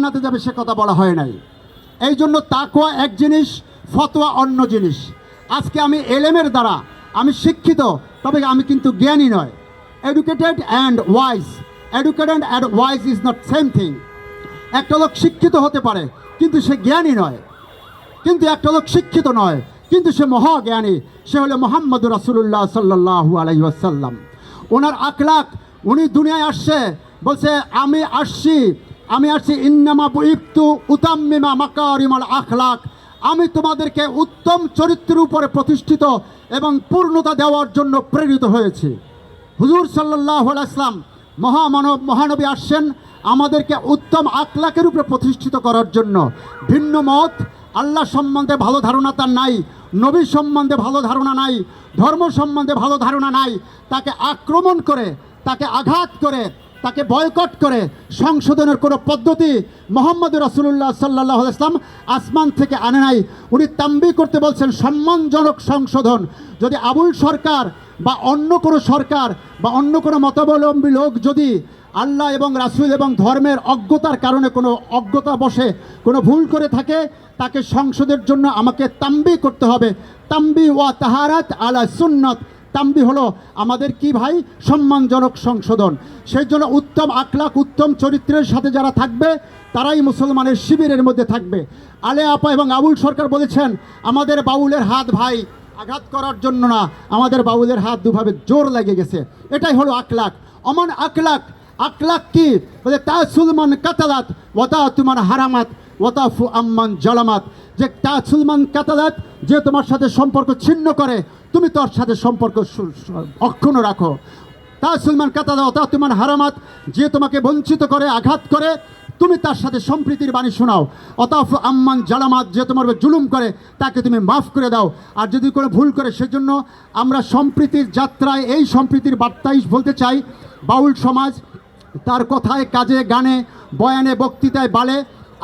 জান্নাতে যাবে সে কথা বলা হয় নাই। এই জন্য তাকোয়া এক জিনিস, ফতোয়া অন্য জিনিস। আজকে আমি এলেমের দ্বারা, আমি শিক্ষিত, তবে আমি কিন্তু জ্ঞানী নয়। Educated and wise educated and wise is not same thing একটা লোক শিক্ষিত হতে পারে, কিন্তু সে জ্ঞানী নয়। কিন্তু একটা লোক শিক্ষিত নয়, কিন্তু সে মহাজ্ঞানী। সে হলো মোহাম্মদ রাসুল্লাহ সাল্লাহু আলাইসাল্লাম ওনার আখলাক উনি দুনিয়ায় আসছে, বলছে, আমি আসছি আমি আসছি ইন্নামা বুইক্তু উতাম্মিমা মাকারিমাল আখলাক। আমি তোমাদেরকে উত্তম চরিত্রের উপরে প্রতিষ্ঠিত এবং পূর্ণতা দেওয়ার জন্য প্রেরিত হয়েছি। হুজুর সাল্লাহ আসলাম মহামানব, মহানবী আসছেন আমাদেরকে উত্তম আখলাকের উপরে প্রতিষ্ঠিত করার জন্য। ভিন্ন মত, আল্লাহ সম্বন্ধে ভালো ধারণা তার নাই, নবী সম্বন্ধে ভালো ধারণা নাই, ধর্ম সম্বন্ধে ভালো ধারণা নাই। তাকে আক্রমণ করে, তাকে আঘাত করে তাকে বয়কট করে সংশোধনের কোনো পদ্ধতি মোহাম্মদ রসুল্লাহ সাল্লাহ ইসলাম আসমান থেকে আনে নাই। উনি তাম্বি করতে বলছেন, সম্মানজনক সংশোধন। যদি আবুল সরকার বা অন্য কোনো সরকার বা অন্য কোনো মতাবলম্বী লোক যদি আল্লাহ এবং রাসুল এবং ধর্মের অজ্ঞতার কারণে কোনো অজ্ঞতা বসে, কোনো ভুল করে থাকে, তাকে সংসদের জন্য আমাকে তাম্বি করতে হবে। তাম্বি ওয়া তাহারাত আলা সুন্নত। তাম্বি হলো আমাদের কি ভাই? সম্মানজনক সংশোধন। সেই জন্য উত্তম আখলাক উত্তম চরিত্রের সাথে যারা থাকবে, তারাই মুসলমানের শিবিরের মধ্যে থাকবে। আলে আপা এবং আবুল সরকার বলেছেন, আমাদের বাউলের হাত ভাই আঘাত করার জন্য না, আমাদের বাউলের হাত দুভাবে জোর লেগে গেছে। এটাই হলো আখলাক অমন আখলাক আখলাক কি? বলে তা সুলমান কাতালাত ওতা তোমার হারামাত। ওতাফু আম্মান জালামাত। যে তা সুলমান কাতালাত, যে তোমার সাথে সম্পর্ক ছিন্ন করে, তুমি তোর সাথে সম্পর্ক অক্ষুণ্ণ রাখো। তা সুলমান কাতাদা তা তোমার হারামাত, যে তোমাকে বঞ্চিত করে, আঘাত করে, তুমি তার সাথে সম্প্রীতির বাণী শোনাও। অতাফ আম্মান জালামাত, যে তোমার জুলুম করে, তাকে তুমি মাফ করে দাও। আর যদি কোনো ভুল করে, সেজন্য আমরা সম্প্রীতির যাত্রায় এই সম্প্রীতির বার্তাই বলতে চাই। বাউল সমাজ তার কথায়, কাজে, গানে, বয়ানে, বক্তৃতায় বালে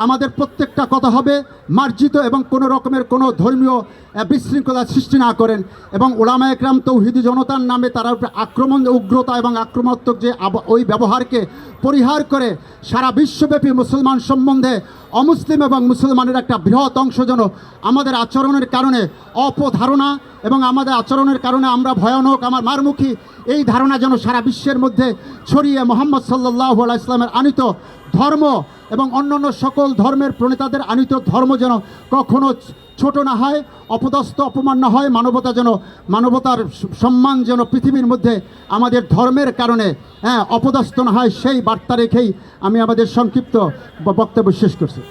আমাদের প্রত্যেকটা কথা হবে, মার্জিত এবং কোনো রকমের কোনো ধর্মীয় বিশৃঙ্খলা সৃষ্টি না করেন এবং ওলামা একরাম তৌহিদি জনতার নামে তারা আক্রমণ, উগ্রতা এবং আক্রমণাত্মক যে ওই ব্যবহারকে পরিহার করে সারা বিশ্বব্যাপী মুসলমান সম্বন্ধে অমুসলিম এবং মুসলমানের একটা বৃহৎ অংশ যেন আমাদের আচরণের কারণে অপধারণা এবং আমাদের আচরণের কারণে আমরা ভয়ানক, আমার মারমুখী এই ধারণা যেন সারা বিশ্বের মধ্যে ছড়িয়ে মোহাম্মদ সাল্লাহ ইসলামের আনিত ধর্ম এবং অন্যান্য সকল ধর্মের প্রণেতাদের আনিত ধর্ম যেন কখনো ছোট না হয়, অপদস্থ, অপমান না হয়, মানবতা যেন, মানবতার সম্মান যেন পৃথিবীর মধ্যে আমাদের ধর্মের কারণে হ্যাঁ অপদস্থ না হয়, সেই বার্তা রেখেই আমি আমাদের সংক্ষিপ্ত বক্তব্য শেষ করছি।